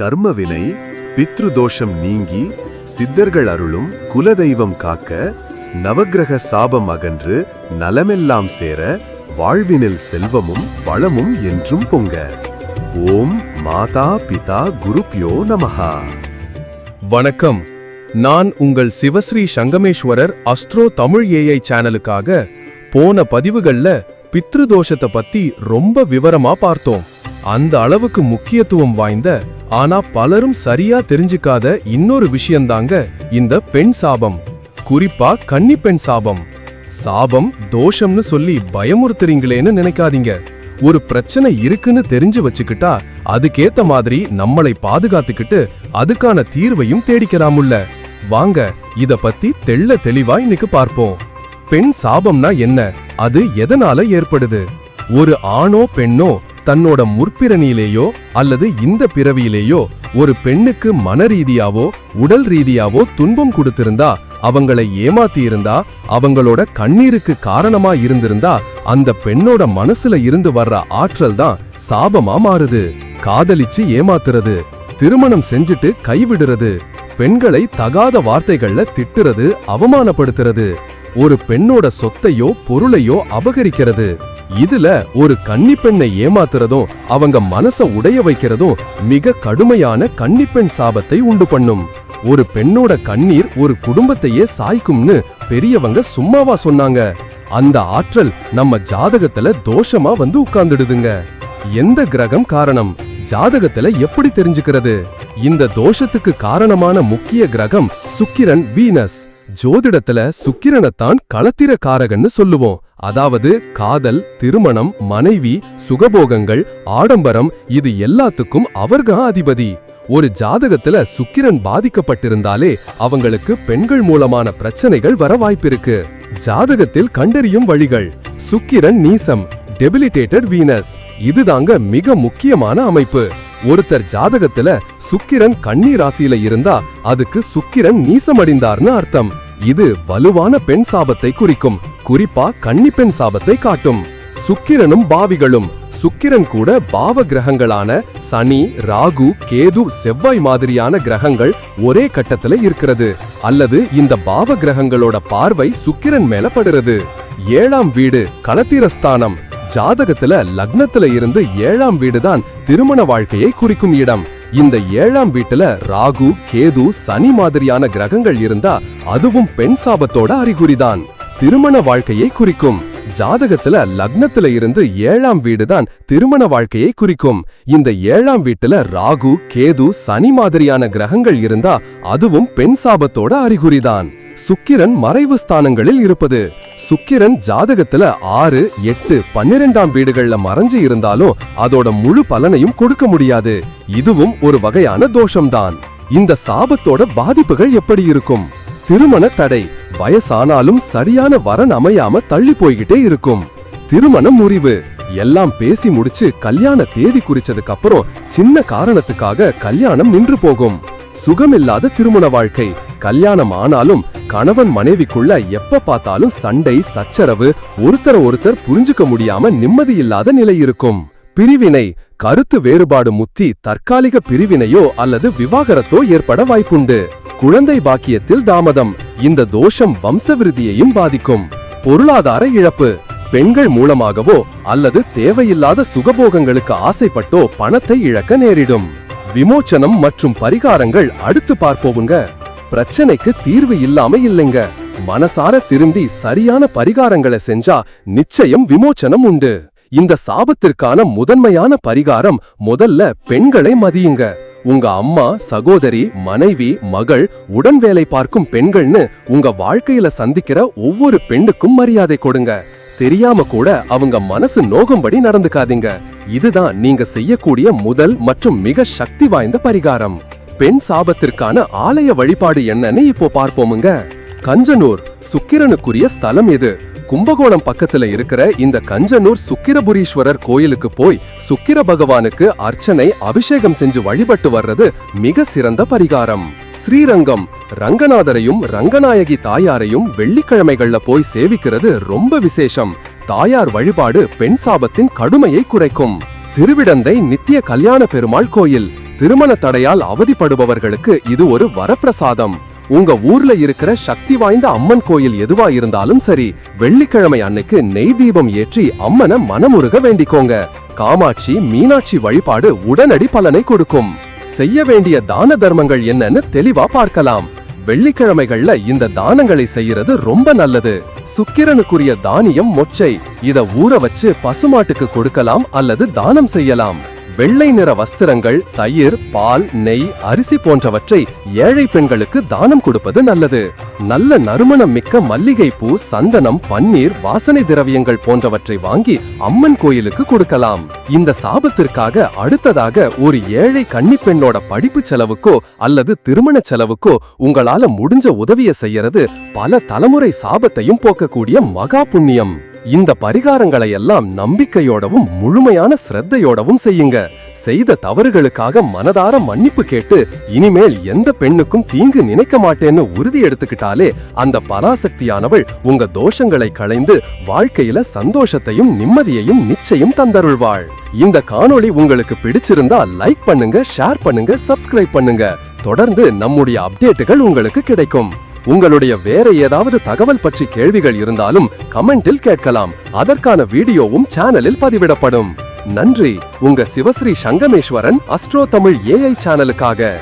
கர்மவினை பித்ருதோஷம் நீங்கி சித்தர்கள் அருளும் குலதெய்வம் காக்க நவக்கிரக சாபம் அகன்று நலமெல்லாம் சேர வாழ்வினில் செல்வமும் வளமும் என்றும் பொங்க. ஓம் மாதா பிதா குருப்யோ நமஹா. வணக்கம். நான் உங்கள் சிவஸ்ரீ சங்கமேஸ்வரர் அஸ்ட்ரோ தமிழ் ஏஐ சேனலுக்காக போன பதிவுகள்ல பித்ருதோஷத்தை பத்தி ரொம்ப விவரமா பார்த்தோம். அந்த அளவுக்கு முக்கியத்துவம் வாய்ந்த ஆனா பலரும் சரியா தெரிஞ்சுக்காத இன்னொரு விஷயந்தாங்க இந்த பெண் சாபம். குறிப்பா கன்னி பெண் சாபம். சாபம் தோஷம்னு சொல்லி பயமுறுத்துறீங்களேன்னு நினைக்காதீங்க. ஒரு பிரச்சனை இருக்குன்னு தெரிஞ்சு வச்சுக்கிட்டா அதுக்கேத்த மாதிரி நம்மளை பாதுகாத்துக்கிட்டு அதுக்கான தீர்வையும் தேடிக்கலாமுல்ல வாங்க இத பத்தி தெள்ள தெளிவா இன்னைக்கு பார்ப்போம். பெண் சாபம்னா என்ன? அது எதனால ஏற்படுது? ஒரு ஆணோ பெண்ணோ தன்னோட முற்பிறனியிலேயோ அல்லது இந்த பிறவியிலேயோ ஒரு பெண்ணுக்கு மன ரீதியாவோ உடல் ரீதியாவோ துன்பம் கொடுத்திருந்தா அவங்களை ஏமாத்தி இருந்தா அவங்களோட கண்ணீருக்கு காரணமா இருந்திருந்தா அந்த பெண்ணோட மனசுல இருந்து வர்ற ஆற்றல் தான் சாபமா மாறுது. காதலிச்சு ஏமாத்துறது திருமணம் செஞ்சுட்டு கைவிடுறது பெண்களை தகாத வார்த்தைகள்ல திட்டுறது அவமானப்படுத்துறது ஒரு பெண்ணோட சொத்தையோ பொருளையோ அபகரிக்கிறது. இதுல ஒரு கன்னி பெண்ணை ஏமாத்துறதும் அவங்க மனச உடைய வைக்கிறதும் மிக கடுமையான கன்னிப்பெண் சாபத்தை உண்டு பண்ணும். ஒரு பெண்ணோட கண்ணீர் ஒரு குடும்பத்தையே சாய்க்கும்னு பெரியவங்க சும்மாவா சொன்னாங்க. அந்த ஆற்றல் நம்ம ஜாதகத்துல தோஷமா வந்து உட்கார்ந்துடுதுங்க. எந்த கிரகம் காரணம்? ஜாதகத்துல எப்படி தெரிஞ்சுக்கிறது? இந்த தோஷத்துக்கு காரணமான முக்கிய கிரகம் சுக்கிரன் வீனஸ். ஜோதிடத்துல சுக்கிரனைத்தான் களத்திர காரகன்னு சொல்லுவோம். அதாவது காதல் திருமணம் மனைவி சுகபோகங்கள் ஆடம்பரம் இது எல்லாத்துக்கும் அவர்தான் அதிபதி. ஒரு ஜாதகத்துல சுக்கிரன் பாதிக்கப்பட்டிருந்தாலே அவங்களுக்கு பெண்கள் மூலமான பிரச்சனைகள் வர வாய்ப்பிருக்கு. ஜாதகத்தில் கண்டறியும் வழிகள். சுக்கிரன் நீசம் டெபிலிட்டேட்டட் வீனஸ் இதுதாங்க மிக முக்கியமான அமைப்பு. ஒருத்தர் ஜாதகத்துல சுக்கிரன் கன்னி ராசியில இருந்தா அதுக்கு சுக்கிரன் நீசமடைந்தார்னு அர்த்தம். இது வலுவான பெண் சாபத்தை குறிக்கும். குறிப்பா கன்னி பெண் சாபத்தை காட்டும். சுக்கிரனும் பாவிகளும். சுக்கிரன் கூட பாவ கிரகங்களான சனி ராகு கேது செவ்வாய் மாதிரியான கிரகங்கள் ஒரே கட்டத்துல இருக்கிறது. அல்லது இந்த பாவ கிரகங்களோட பார்வை சுக்கிரன் மேல படுறது. ஏழாம் வீடு களத்திரஸ்தானம் ஜாதகத்துல லக்னத்துல இருந்து ஏழாம் வீடுதான் திருமண வாழ்க்கையை குறிக்கும் இடம். இந்த ஏழாம் வீட்டுல ராகு கேது சனி மாதிரியான கிரகங்கள் இருந்தா அதுவும் பெண் சாபத்தோட அறிகுறிதான். திருமண வாழ்க்கையை குறிக்கும். ஜாதகத்துல லக்னத்துல இருந்து ஏழாம் வீடுதான் திருமண வாழ்க்கையை குறிக்கும். இந்த ஏழாம் வீட்டுல ராகு கேது சனி மாதிரியான கிரகங்கள் இருந்தா அதுவும் பெண் சாபத்தோட அறிகுறிதான். சுக்கிரன் மறைவு ஸ்தானங்களில் இருப்பது. சுக்கிரன் ஜாதகத்துல ஆறு எட்டு பன்னிரெண்டாம் வீடுகள்ல மறைஞ்சு இருந்தாலும் அதோட முழு பலனையும் கொடுக்க முடியாது. இதுவும் ஒரு வகையான தோஷம்தான். இந்த சாபத்தோட பாதிப்புகள் எப்படி இருக்கும்? திருமண தடை வயசானாலும் சரியான வரன் அமையாம தள்ளி போய்கிட்டே இருக்கும். திருமண முறிவு எல்லாம் பேசி முடிச்சு கல்யாண தேதி குறிச்சதுக்கு அப்புறம் சின்ன காரணத்துக்காக கல்யாணம் நின்று போகும். சுகமில்லாத திருமண வாழ்க்கை கல்யாணம் ஆனாலும் கணவன் மனைவிக்குள்ள எப்ப பார்த்தாலும் சண்டை சச்சரவு ஒருத்தர ஒருத்தர் புரிஞ்சுக்க முடியாம நிம்மதியில்லாத நிலை இருக்கும். பிரிவினை கருத்து வேறுபாடு முத்தி தற்காலிக பிரிவினையோ அல்லது விவாகரத்தோ ஏற்பட வாய்ப்புண்டு. குழந்தை பாக்கியத்தில் தாமதம் இந்த தோஷம் வம்சவிருதியையும் பாதிக்கும். பொருளாதார இழப்பு பெண்கள் மூலமாகவோ அல்லது தேவையில்லாத சுகபோகங்களுக்கு ஆசைப்பட்டோ பணத்தை இழக்க நேரிடும். விமோச்சனம் மற்றும் பரிகாரங்கள் அடுத்து பார்ப்போவுங்க பிரச்சனைக்கு தீர்வு இல்லாம இல்லைங்க. மனசார திருந்தி சரியான பரிகாரங்களை செஞ்சா நிச்சயம் விமோச்சனம் உண்டு. இந்த சாபத்திற்கான முதன்மையான பரிகாரம் முதல்ல பெண்களை மதியுங்க. உங்க அம்மா சகோதரி மனைவி மகள் உடன் வேலை பார்க்கும் பெண்கள்னு உங்க வாழ்க்கையில சந்திக்கிற ஒவ்வொரு பெண்ணுக்கும் மரியாதை கொடுங்க. தெரியாம கூட அவங்க மனசு நோகும்படி நடந்துக்காதீங்க. இதுதான் நீங்க செய்யக்கூடிய முதல் மற்றும் மிக சக்தி வாய்ந்த பரிகாரம். பெண் சாபத்திற்கான ஆலய வழிபாடு என்னன்னு இப்போ பார்ப்போமுங்க. கஞ்சனூர் சுக்கிரனுக்குரிய ஸ்தலம் இது. கும்பகோணம் பக்கத்துல இருக்கிற இந்த கஞ்சனூர் சுக்கிரபுரீஸ்வரர் கோயிலுக்கு போய் சுக்கிர பகவானுக்கு அர்ச்சனை அபிஷேகம் செஞ்சு வழிபட்டு வர்றது மிக சிறந்த பரிகாரம். ஸ்ரீரங்கம் ரங்கநாதரையும் ரங்கநாயகி தாயாரையும் வெள்ளிக்கிழமைகள்ல போய் சேவிக்கிறது ரொம்ப விசேஷம். தாயார் வழிபாடு பெண் சாபத்தின் கடுமையை குறைக்கும். திருவிடந்தை நித்திய கல்யாண பெருமாள் கோயில். திருமண தடையால் அவதிப்படுபவர்களுக்கு இது ஒரு வரப்பிரசாதம். உங்க ஊர்ல இருக்கிற சக்தி வாய்ந்த அம்மன் கோயில் எதுவா இருந்தாலும் சரி வெள்ளிக்கிழமை அன்னைக்கு நெய் தீபம் ஏற்றி அம்மனை மனமுருக வேண்டிக்கோங்க. காமாட்சி மீனாட்சி வழிபாடு உடனடி பலனை கொடுக்கும். செய்ய வேண்டிய தான தர்மங்கள் என்னன்னு தெளிவா பார்க்கலாம். வெள்ளிக்கிழமைகள்ல இந்த தானங்களை செய்யறது ரொம்ப நல்லது. சுக்கிரனுக்குரிய தானியம் மொச்சை. இத ஊற வச்சு பசுமாட்டுக்கு கொடுக்கலாம் அல்லது தானம் செய்யலாம். வெள்ளை நிற வஸ்திரங்கள் தயிர் பால் நெய் அரிசி போன்றவற்றை ஏழை பெண்களுக்கு தானம் கொடுப்பது நல்லது. நல்ல நறுமணம் மிக்க மல்லிகை பூ சந்தனம் பன்னீர் வாசனை திரவியங்கள் போன்றவற்றை வாங்கி அம்மன் கோயிலுக்கு கொடுக்கலாம். இந்த சாபத்திற்காக அடுத்ததாக ஒரு ஏழை கன்னி பெண்ணோட படிப்பு செலவுக்கோ அல்லது திருமண செலவுக்கோ உங்களால முடிஞ்ச உதவிய செய்யறது பல தலைமுறை சாபத்தையும் போக்கக்கூடிய மகா புண்ணியம். இந்த பரிகாரங்களை எல்லாம் நம்பிக்கையோடவும் முழுமையான சிரத்தையோடவும் செய்யுங்க. செய்த தவறுகளுக்காக மனதார மன்னிப்பு கேட்டு இனிமேல் எந்த பெண்ணுக்கும் தீங்கு நினைக்க மாட்டேன்னு உறுதி எடுத்துக்கிட்டாலே அந்த பராசக்தியானவள் உங்க தோஷங்களை களைந்து வாழ்க்கையில சந்தோஷத்தையும் நிம்மதியையும் நிச்சயம் தந்தருள்வாள். இந்த காணொளி உங்களுக்கு பிடிச்சிருந்தா லைக் பண்ணுங்க ஷேர் பண்ணுங்க சப்ஸ்கிரைப் பண்ணுங்க. தொடர்ந்து நம்முடைய அப்டேட்டுகள் உங்களுக்கு கிடைக்கும். உங்களுடைய வேற ஏதாவது தகவல் பற்றி கேள்விகள் இருந்தாலும் கமெண்டில் கேட்கலாம். அதற்கான வீடியோவும் சேனலில் பதிவிடப்படும். நன்றி. உங்க சிவஸ்ரீ சங்கமேஸ்வரன் அஸ்ட்ரோ தமிழ் ஏஐ சேனலுக்காக.